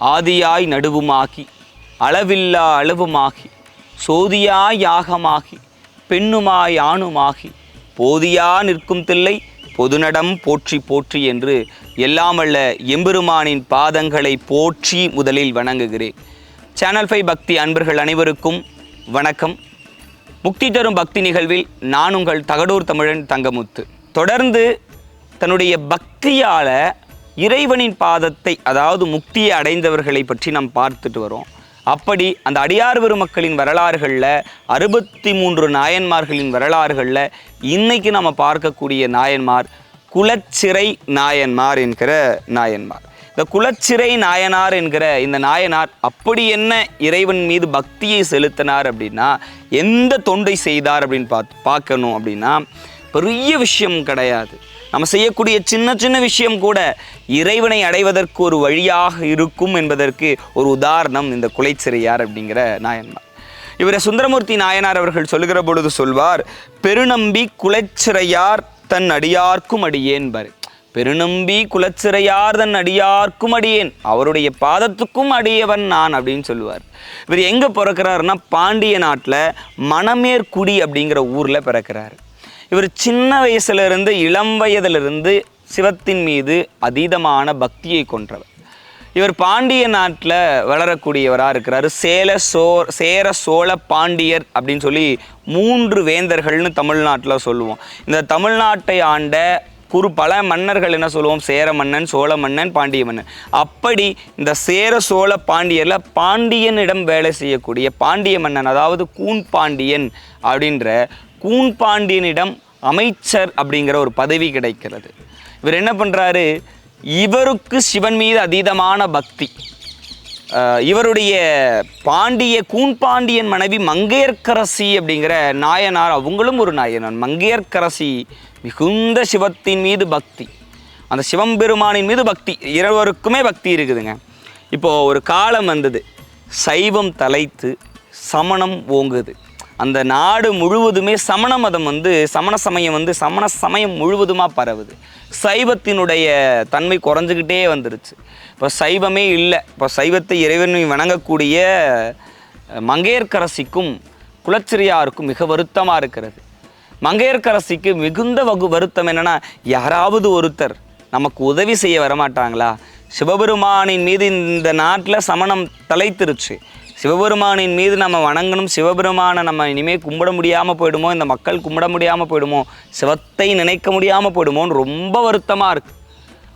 ஆதியாய் நடுவுமாகி அளவில்லா அளவுமாகி சோதியாய் யாகமாகி பெண்ணுமாய் ஆணுமாகி போதியா நிற்கும் தில்லை பொதுநடம் போற்றி போற்றி என்று எல்லாம் எம்பெருமானின் பாதங்களை போற்றி முதலில் வணங்குகிறேன். சேனல் ஃபைவ் பக்தி அன்பர்கள் அனைவருக்கும் வணக்கம். முக்தி தரும் பக்தி நிகழ்வில் நான் உங்கள் தகடூர் தமிழன் தங்கமுத்து. தொடர்ந்து தன்னுடைய பக்தியால் இறைவனின் பாதத்தை அதாவது முக்தியை அடைந்தவர்களை பற்றி நாம் பார்த்துட்டு வரோம். அப்படி அந்த அடியார் பெருமக்களின் வரலாறுகளில் அறுபத்தி மூன்று நாயன்மார்களின் வரலாறுகளில் இன்னைக்கு நம்ம பார்க்கக்கூடிய நாயன்மார் குலச்சிறை நாயன்மார் என்கிற நாயன்மார். இந்த குலச்சிறை நாயனார் என்கிற இந்த நாயனார் அப்படி என்ன இறைவன் மீது பக்தியை செலுத்தினார் அப்படின்னா எந்த தொண்டை செய்தார் அப்படின்னு பார்த்து பார்க்கணும் அப்படின்னா பெரிய விஷயம் கிடையாது. நம்ம செய்யக்கூடிய சின்ன சின்ன விஷயம் கூட இறைவனை அடைவதற்கு ஒரு வழியாக இருக்கும் என்பதற்கு ஒரு உதாரணம் இந்த குலைச்சிறையார் அப்படிங்கிற நாயன்மார் இவரை சுந்தரமூர்த்தி நாயனார் அவர்கள் சொல்லுகிற பொழுது சொல்வார் பெருநம்பி குலைச்சிறையார் தன் அடியார்க்கும் அடியேன்பர் பெருநம்பி குலச்சிறையார் தன் அடியார்க்கும் அடியேன். அவருடைய பாதத்துக்கும் அடியவன் நான் அப்படின்னு சொல்லுவார். இவர் எங்கே பிறக்கிறாருன்னா பாண்டிய நாட்டில் மணமேற்குடி அப்படிங்கிற ஊரில் பிறக்கிறார். இவர் சின்ன வயசுலேருந்து இளம் வயதிலிருந்து சிவத்தின் மீது அதீதமான பக்தியை கொன்றவர். இவர் பாண்டிய நாட்டில் வளரக்கூடியவராக இருக்கிறாரு. சேல சோ சேர சோழ பாண்டியர் அப்படின்னு சொல்லி மூன்று வேந்தர்கள்னு தமிழ்நாட்டில் சொல்லுவோம். இந்த தமிழ்நாட்டை ஆண்ட குறு பல மன்னர்கள் என்ன சொல்லுவோம்? சேர மன்னன் சோழ மன்னன் பாண்டிய மன்னன். அப்படி இந்த சேர சோழ பாண்டியரில் பாண்டியனிடம் வேலை செய்யக்கூடிய பாண்டிய மன்னன் அதாவது கூன் பாண்டியன் அப்படின்ற கூன் பாண்டியனிடம் அமைச்சர் அப்படிங்கிற ஒரு பதவி கிடைக்கிறது. இவர் என்ன பண்ணுறாரு இவருக்கு சிவன் மீது அதீதமான பக்தி. இவருடைய பாண்டிய கூன்பாண்டியன் மனைவி மங்கையர்க்கரசி அப்படிங்கிற நாயனார் அவங்களும் ஒரு நாயனார். மங்கையர்க்கரசி மிகுந்த சிவத்தின் மீது பக்தி. அந்த சிவம்பெருமானின் மீது பக்தி. இருவருக்குமே பக்தி இருக்குதுங்க. இப்போது ஒரு காலம் வந்தது. சைவம் தலைத்து சமணம் ஓங்குது. அந்த நாடு முழுவதுமே சமண மதம் வந்து சமண சமயம் வந்து சமண சமயம் முழுவதுமாக பரவுது. சைவத்தினுடைய தன்மை குறைஞ்சிக்கிட்டே வந்துருச்சு. இப்போ சைவமே இல்லை. இப்போ சைவத்தை இறைவனை வணங்கக்கூடிய மங்கையர்கரசிக்கும் குலச்சிரியாருக்கும் மிக வருத்தமாக இருக்கிறது. மங்கையர்கரசிக்கு மிகுந்த வகு வருத்தம் என்னென்னா யாராவது ஒருத்தர் நமக்கு உதவி செய்ய வரமாட்டாங்களா? சிவபெருமானின் மீது இந்த நாட்டில் சமணம் தலைத்திருச்சு. சிவபெருமானின் மீது நம்ம வணங்கணும் சிவபெருமானை நம்ம இனிமேல் கும்பிட முடியாமல் போயிடுமோ இந்த மக்கள் கும்பிட முடியாமல் போயிடுமோ சிவத்தை நினைக்க முடியாமல் போயிடுமோன்னு ரொம்ப வருத்தமாக இருக்குது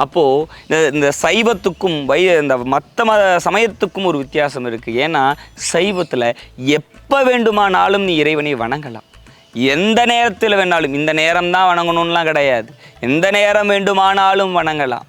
அப்போது இந்த இந்த சைவத்துக்கும் வை இந்த மற்ற மத சமயத்துக்கும் ஒரு வித்தியாசம் இருக்குது ஏன்னா சைவத்தில் எப்போ வேண்டுமானாலும் நீ இறைவனை வணங்கலாம். எந்த நேரத்தில் வேணாலும் இந்த நேரம் தான் வணங்கணும்லாம் கிடையாது. எந்த நேரம் வேண்டுமானாலும் வணங்கலாம்.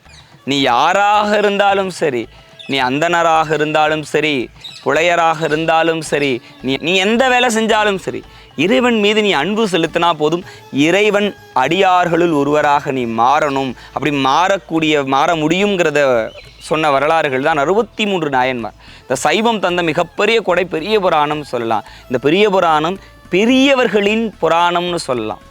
நீ யாராக இருந்தாலும் சரி நீ அந்தனராக இருந்தாலும் சரி புலையராக இருந்தாலும் சரி நீ நீ எந்த வேலை செஞ்சாலும் சரி இறைவன் மீது நீ அன்பு செலுத்தினா போதும் இறைவன் அடியார்களுள் ஒருவராக நீ மாறணும். அப்படி மாறக்கூடிய மாற முடியுங்கிறத சொன்ன வரலாறுகள் தான் அறுபத்தி மூன்று நாயன்மார். இந்த சைவம் தந்த மிகப்பெரிய கொடை பெரிய புராணம் சொல்லலாம். இந்த பெரிய புராணம் பெரியவர்களின் புராணம்னு சொல்லலாம்.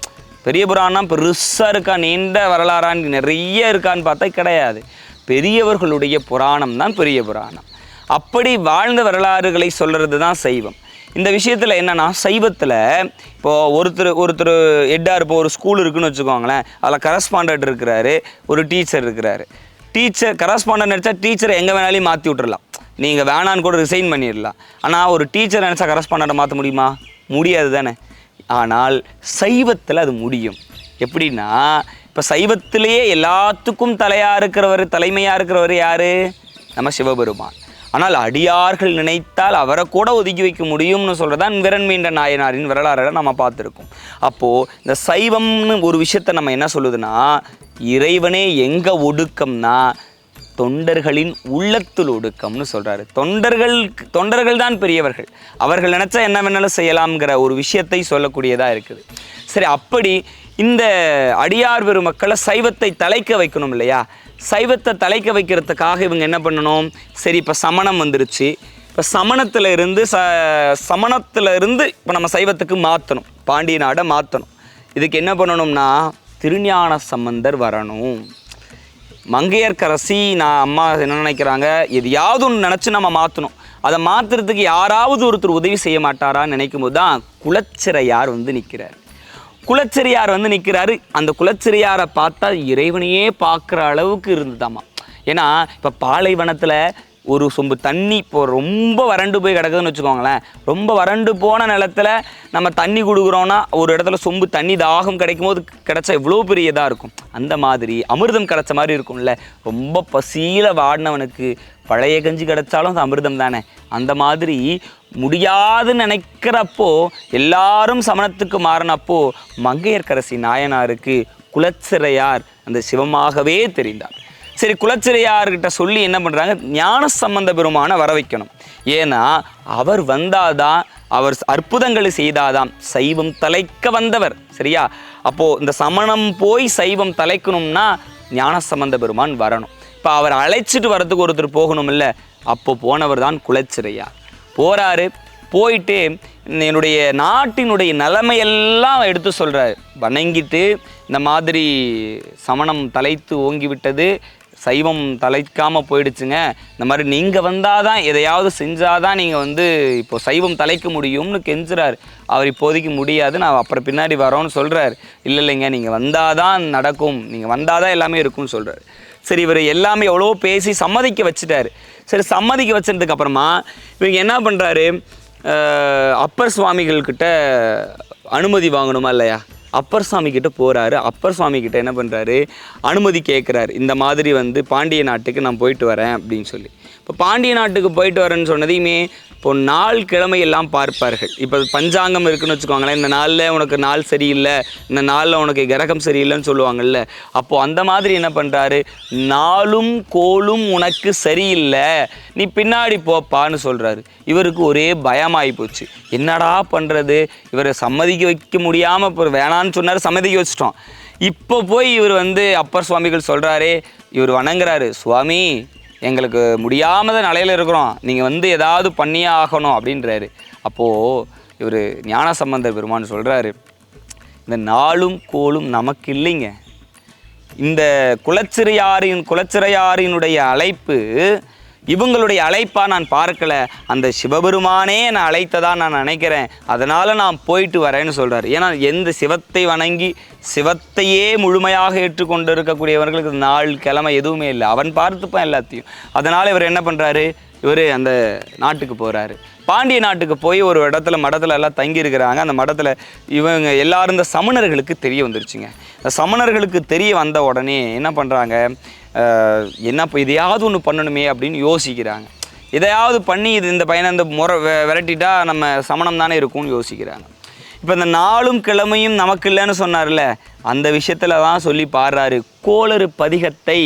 பெரிய புராணம் பெருசாக இருக்கா நீண்ட வரலாறான்னு நிறைய இருக்கான்னு பார்த்தா கிடையாது. பெரியவர்களுடைய புராணம் தான் பெரிய புராணம். அப்படி வாழ்ந்த வரலாறுகளை சொல்கிறது தான் சைவம். இந்த விஷயத்தில் என்னன்னா சைவத்தில் இப்போது ஒருத்தர் ஒருத்தர் ஹெட்டாக இருப்போ ஒரு ஸ்கூல் இருக்குன்னு வச்சுக்கோங்களேன். அதில் கரஸ்பாண்டட் இருக்கிறாரு ஒரு டீச்சர் இருக்கிறாரு. டீச்சர் கரஸ்பாண்டன்ட் நினச்சா டீச்சரை எங்கே வேணாலையும் மாற்றி விட்டுறலாம். நீங்கள் வேணான்னு கூட ரிசைன் பண்ணிடலாம் ஆனால் ஒரு டீச்சர் நினச்சா கரஸ்பாண்டண்ட்டை மாற்ற முடியுமா? முடியாது தானே. ஆனால் சைவத்தில் அது முடியும். எப்படின்னா இப்போ சைவத்திலேயே எல்லாத்துக்கும் தலையாக இருக்கிறவர் தலைமையாக இருக்கிறவர் யார்? நம்ம சிவபெருமான். ஆனால் அடியார்கள் நினைத்தால் அவரை கூட ஒதுக்கி வைக்க முடியும்னு சொல்கிறதான் விரன் மீண்ட நாயனாரின் வரலாறை நம்ம பார்த்துருக்கோம். அப்போது இந்த சைவம்னு ஒரு விஷயத்தை நம்ம என்ன சொல்லுதுன்னா இறைவனே எங்கே ஒடுக்கம்னா தொண்டர்களின் உள்ளத்தில் ஒடுக்கம்னு சொல்கிறாரு தொண்டர்கள் தொண்டர்கள் தான் பெரியவர்கள். அவர்கள் நினச்சா என்ன வேணாலும் செய்யலாம்ங்கிற ஒரு விஷயத்தை சொல்லக்கூடியதாக இருக்குது. சரி அப்படி இந்த அடியார் பெருமக்களை சைவத்தை தலைக்க வைக்கணும் இல்லையா? சைவத்தை தலைக்க வைக்கிறதுக்காக இவங்க என்ன பண்ணணும்? சரி இப்போ சமணம் வந்துருச்சு. இப்போ சமணத்தில் இருந்து ச சமணத்தில் இருந்து இப்போ நம்ம சைவத்துக்கு மாற்றணும் பாண்டிய நாடை மாற்றணும் இதுக்கு என்ன பண்ணணும்னா திருஞான சம்பந்தர் வரணும். மங்கையர்கரசி நான் அம்மா என்ன நினைக்கிறாங்க? எதையாவது ஒன்று நினச்சி நம்ம மாற்றணும் அதை மாற்றுறதுக்கு யாராவது ஒருத்தர் உதவி செய்ய மாட்டாரான்னு நினைக்கும் போது தான் குலச்சிறையார் வந்து நிற்கிறார் குலச்செரியார் வந்து நிற்கிறாரு அந்த குலச்செரியாரை பார்த்தா இறைவனையே பார்க்குற அளவுக்கு இருந்ததாமா. ஏன்னா இப்போ பாலைவனத்தில் ஒரு சொம்பு தண்ணி இப்போ ரொம்ப வறண்டு போய் கிடக்குதுன்னு வச்சுக்கோங்களேன். ரொம்ப வறண்டு போன நிலத்துல நம்ம தண்ணி கொடுக்குறோன்னா ஒரு இடத்துல சொம்பு தண்ணி தாகம் கிடைக்கும் போது கிடைச்சா இவ்வளோ பெரிய இதாக இருக்கும். அந்த மாதிரி அமிர்தம் கிடைச்ச மாதிரி இருக்கும்ல. ரொம்ப பசியில் வாடினவனுக்கு பழைய கஞ்சி கிடைச்சாலும் அது அமிர்தம் தானே? அந்த மாதிரி முடியாதுன்னு நினைக்கிறப்போ எல்லாரும் சமணத்துக்கு மாறினப்போ மங்கையர்கரசி நாயனாருக்கு குலச்சிறையார் அந்த சிவமாகவே தெரிந்தார். சரி குலச்சிறையார்கிட்ட சொல்லி என்ன பண்ணுறாங்க ஞான சம்பந்த பெருமானை வர வைக்கணும். ஏன்னா அவர் வந்தாதான் அவர் அற்புதங்களை செய்தாதாம். சைவம் தலைக்க வந்தவர் சரியா? அப்போது இந்த சமணம் போய் சைவம் தலைக்கணும்னா ஞான சம்பந்த பெருமான் வரணும். இப்போ அவர் அழைச்சிட்டு வரத்துக்கு ஒருத்தர் போகணும்ல அப்போ போனவர் தான் குலச்சிறையா. போகிறாரு போயிட்டு என்னுடைய நாட்டினுடைய நிலைமையெல்லாம் எடுத்து சொல்கிறார் வணங்கிட்டு இந்த மாதிரி சமணம் தலைத்து ஓங்கிவிட்டது சைவம் தலைக்காமல் போயிடுச்சுங்க. இந்த மாதிரி நீங்கள் வந்தால் தான் எதையாவது செஞ்சால் தான் நீங்கள் வந்து இப்போ சைவம் தலைக்க முடியும்னு கெஞ்சுறாரு. அவர் இப்போதைக்கு முடியாது நான் அப்புறம் பின்னாடி வரோன்னு சொல்கிறார் இல்லை இல்லைங்க நீங்கள் வந்தால் தான் நடக்கும் நீங்கள் வந்தால் தான் எல்லாமே இருக்கும்னு சொல்கிறார் சரி இவர் எல்லாமே எவ்வளோ பேசி சம்மதிக்க வச்சுட்டாரு. சரி சம்மதிக்க வச்சதுக்கு அப்புறமா இவங்க என்ன பண்ணுறாரு அப்பர் சுவாமிகள்கிட்ட அனுமதி வாங்கணுமா இல்லையா? அப்பர் சுவாமி கிட்ட போகிறாரு அப்பர் சுவாமி கிட்ட என்ன பண்ணுறாரு அனுமதி கேட்குறாரு இந்த மாதிரி வந்து பாண்டிய நாட்டுக்கு நான் போயிட்டு வரேன் அப்படின்னு சொல்லி. பாண்டிய நாட்டுக்கு போயிட்டு வரேன்னு சொன்னதையுமே இப்போ நாள் கிழமை எல்லாம் பார்ப்பார்கள். இப்போ பஞ்சாங்கம் இருக்குன்னு வச்சுக்கோங்களேன் இந்த நாளில் உனக்கு நாள் சரியில்லை இந்த நாளில் உனக்கு கிரகம் சரியில்லைன்னு சொல்லுவாங்கல்ல அப்போது அந்த மாதிரி என்ன பண்ணுறாரு நாளும் கோளும் உனக்கு சரியில்லை நீ பின்னாடி போப்பான்னு சொல்கிறாரு இவருக்கு ஒரே பயமாகி போச்சு. என்னடா பண்ணுறது இவரை சம்மதிக்க வைக்க முடியாமல் இப்போ வேணான்னு சொன்னார் சம்மதிக்க வச்சிட்டோம். இப்போ போய் இவர் வந்து அப்பர் சுவாமிகள் சொல்கிறாரே இவர் வணங்குறாரு சுவாமி எங்களுக்கு முடியாமத நிலையில் இருக்கிறோம். நீங்கள் வந்து ஏதாவது பண்ணியே ஆகணும் அப்படின்றாரு. அப்போது இவர் ஞான சம்பந்தர் பெருமான் சொல்கிறாரு இந்த நாளும் கோளும் நமக்கு இல்லைங்க. இந்த குலச்சிறையாரின் குலச்சிறையாரினுடைய அழைப்பு இவங்களுடைய அழைப்பாக நான் பார்க்கல. அந்த சிவபெருமானே நான் அழைத்ததாக நான் நினைக்கிறேன். அதனால் நான் போயிட்டு வரேன்னு சொல்கிறார் ஏன்னா எந்த சிவத்தை வணங்கி சிவத்தையே முழுமையாக ஏற்றுக்கொண்டு இருக்கக்கூடியவர்களுக்கு நாள் கிழமை எதுவுமே இல்லை. அவன் பார்த்துப்பான் எல்லாத்தையும். அதனால் இவர் என்ன பண்ணுறாரு இவர் அந்த நாட்டுக்கு போகிறாரு பாண்டிய நாட்டுக்கு போய் ஒரு இடத்துல மடத்தில் எல்லாம் தங்கி இருக்கிறாங்க அந்த மடத்தில் இவங்க எல்லாரும் இந்த சமணர்களுக்கு தெரிய வந்துருச்சுங்க. இந்த சமணர்களுக்கு தெரிய வந்த உடனே என்ன பண்ணுறாங்க என்ன இப்போ இதையாவது ஒன்று பண்ணணுமே அப்படின்னு யோசிக்கிறாங்க. எதையாவது பண்ணி இது இந்த பையனை இந்த முறை விரட்டிட்டா நம்ம சமணம் தானே இருக்கும்னு யோசிக்கிறாங்க. இப்போ இந்த நாளும் கிழமையும் நமக்கு இல்லைன்னு சொன்னார்ல அந்த விஷயத்தில் தான் சொல்லி பாடுறாரு. கோளறு பதிகத்தை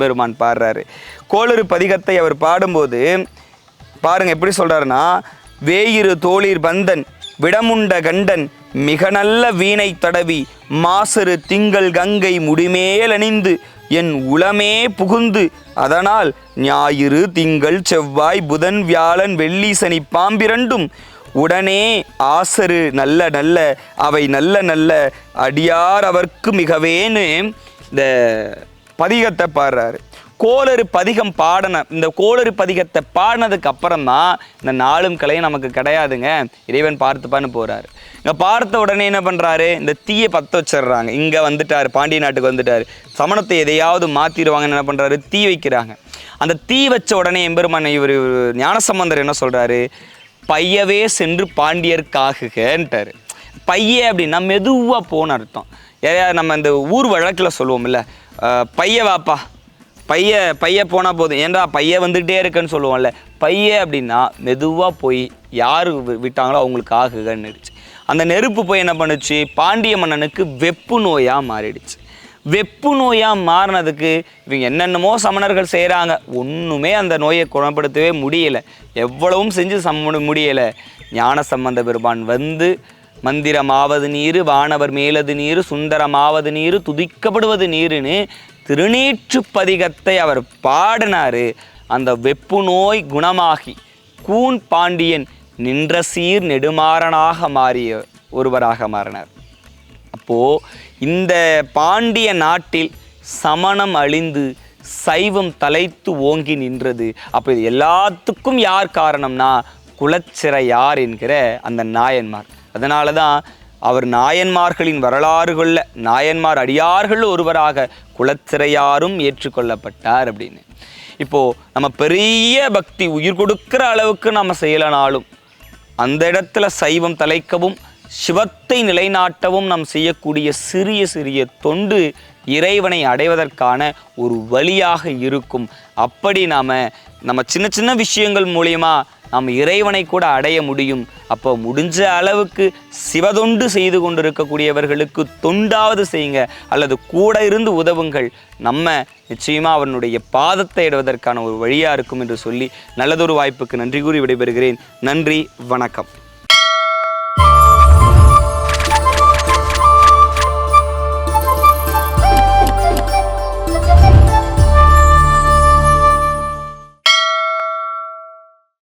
பெருமான் பாடுறாரு. கோளறு பதிகத்தை அவர் பாடும்போது பாருங்கள் எப்படி சொல்கிறாருன்னா வேயிரு தோளிர் பந்தன் விடமுண்ட கண்டன் மிக நல்ல வீணை தடவி மாசரு திங்கள் கங்கை முடிமேல் அணிந்து என் உளமே புகுந்து. அதனால் ஞாயிறு திங்கள் செவ்வாய் புதன் வியாழன் வெள்ளி சனி பாம்பிரண்டும் உடனே ஆசரு நல்ல நல்ல அவை நல்ல நல்ல அடியார் அவர்க்கு மிகவேன்னு இந்த பதிகத்தை பாடுறாரு. கோளறு பதிகம் பாடின இந்த கோளறு பதிகத்தை பாடினதுக்கு அப்புறம் தான் இந்த நாளும் கலையும் நமக்கு கிடையாதுங்க. இறைவன் பார்த்துப்பான்னு போறாரு. இங்கே பார்த்த உடனே என்ன பண்ணுறாரு இந்த தீயை பற்ற வச்சிடுறாங்க. இங்கே வந்துட்டாரு பாண்டிய நாட்டுக்கு வந்துட்டார். சமணத்தை எதையாவது மாற்றிடுவாங்கன்னு என்ன பண்ணுறாரு தீ வைக்கிறாங்க. அந்த தீ வச்ச உடனே எம்பெருமான் இவர் ஞானசம்பந்தர் என்ன சொல்கிறாரு பையவே சென்று பாண்டியர்க்காகுகன்ட்டாரு பைய அப்படின்னா மெதுவாக போன அர்த்தம். ஏயா நம்ம இந்த ஊர் வழக்கில் சொல்லுவோம்ல அஹ், பைய வாப்பா பைய பைய போனால் போதும். ஏன்டா பைய வந்துக்கிட்டே இருக்குன்னு சொல்லுவோம்ல. பைய அப்படின்னா மெதுவாக போய் யார் வி- விட்டாங்களோ அவங்களுக்கு ஆகுகன்னுடுச்சு அந்த நெருப்பு போய் என்ன பண்ணுச்சு? பாண்டிய மன்னனுக்கு வெப்பு நோயாக மாறிடுச்சு. வெப்பு நோயாக மாறினதுக்கு இவங்க என்னென்னமோ சமணர்கள் செய்கிறாங்க ஒன்றுமே அந்த நோயை குணப்படுத்தவே முடியலை. எவ்வளவும் செஞ்சு சம்ம முடியலை. ஞான சம்பந்த பெருமான் வந்து மந்திரமாவது நீரு வானவர் மேலது நீரு சுந்தரமாவது நீரு துதிக்கப்படுவது நீருன்னு திருநீற்று பதிகத்தை அவர் பாடினாரு. அந்த வெப்பு நோய் குணமாகி கூன் பாண்டியன் நின்ற சீர் நெடுமாறனாக மாறிய ஒருவராக மாறினார். அப்போது இந்த பாண்டிய நாட்டில் சமணம் அழிந்து சைவம் தலைத்து ஓங்கி நின்றது. அப்போ இது எல்லாத்துக்கும் யார் காரணம்னா குலச்சிறையார் என்கிற அந்த நாயன்மார். அதனால தான் அவர் நாயன்மார்களின் வரலாறுகளில் நாயன்மார் அடியார்கள் ஒருவராக குலச்சிறையாரும் ஏற்றுக்கொள்ளப்பட்டார் அப்படின்னு. இப்போது நம்ம பெரிய பக்தி உயிர் கொடுக்கிற அளவுக்கு நம்ம செய்யலனாலும் அந்த இடத்துல சைவம் தலைக்கவும் சிவத்தை நிலைநாட்டவும் நாம் செய்யக்கூடிய சிறிய சிறிய தொண்டு இறைவனை அடைவதற்கான ஒரு வழியாக இருக்கும். அப்படி நாம் நம்ம சின்ன சின்ன விஷயங்கள் மூலியமா நாம் இறைவனை கூட அடைய முடியும். அப்போ முடிஞ்ச அளவுக்கு சிவதொண்டு செய்து கொண்டிருக்கக்கூடியவர்களுக்கு தொண்டாவது செய்யுங்க. அல்லது கூட இருந்து உதவுங்கள். நம்ம நிச்சயமாக அவனுடைய பாதத்தை இடுவதற்கான ஒரு வழியாக இருக்கும் என்று சொல்லி நல்லதொரு வாய்ப்புக்கு நன்றி கூறி விடைபெறுகிறேன். நன்றி வணக்கம்.